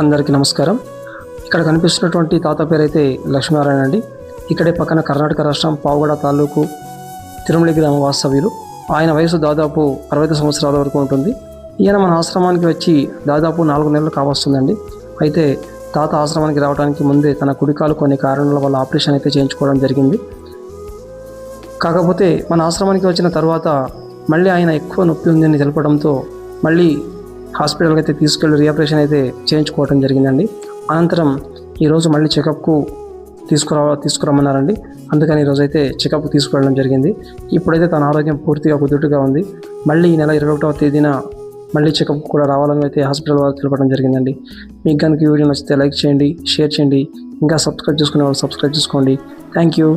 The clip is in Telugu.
అందరికీ నమస్కారం. ఇక్కడ కనిపిస్తున్నటువంటి తాత పేరైతే లక్ష్మీనారాయణ అండి. ఇక్కడే పక్కన కర్ణాటక రాష్ట్రం పావుగడ తాలూకు తిరుమల గ్రామ వాస్తవ్యులు. ఆయన వయసు దాదాపు అరవై సంవత్సరాల వరకు ఉంటుంది. ఈయన మన ఆశ్రమానికి వచ్చి దాదాపు నాలుగు నెలలు కావస్తుందండి. అయితే తాత ఆశ్రమానికి రావడానికి ముందే తన కుడికాలు కొన్ని కారణాల వల్ల ఆపరేషన్ అయితే చేయించుకోవడం జరిగింది. కాకపోతే మన ఆశ్రమానికి వచ్చిన తర్వాత మళ్ళీ ఆయన ఎక్కువ నొప్పి ఉందని తెలపడంతో మళ్ళీ హాస్పిటల్కి అయితే తీసుకెళ్ళి రీఆపరేషన్ అయితే చేయించుకోవడం జరిగిందండి. అనంతరం ఈరోజు మళ్ళీ చెకప్కు తీసుకురా తీసుకురమ్మన్నారండి. అందుకని ఈరోజు అయితే చెకప్ తీసుకువెళ్ళడం జరిగింది. ఇప్పుడైతే తన ఆరోగ్యం పూర్తిగా కుదుటుగా ఉంది. మళ్ళీ ఈ నెల ఇరవై ఒకటవ తేదీన మళ్ళీ చెకప్ కూడా రావాలని అయితే హాస్పిటల్ వారు తెలపడం జరిగిందండి. మీకు కనుక వీడియో నచ్చితే లైక్ చేయండి షేర్ చేయండి. ఇంకా సబ్స్క్రైబ్ చేసుకునే వాళ్ళు సబ్స్క్రైబ్ చేసుకోండి. Thank you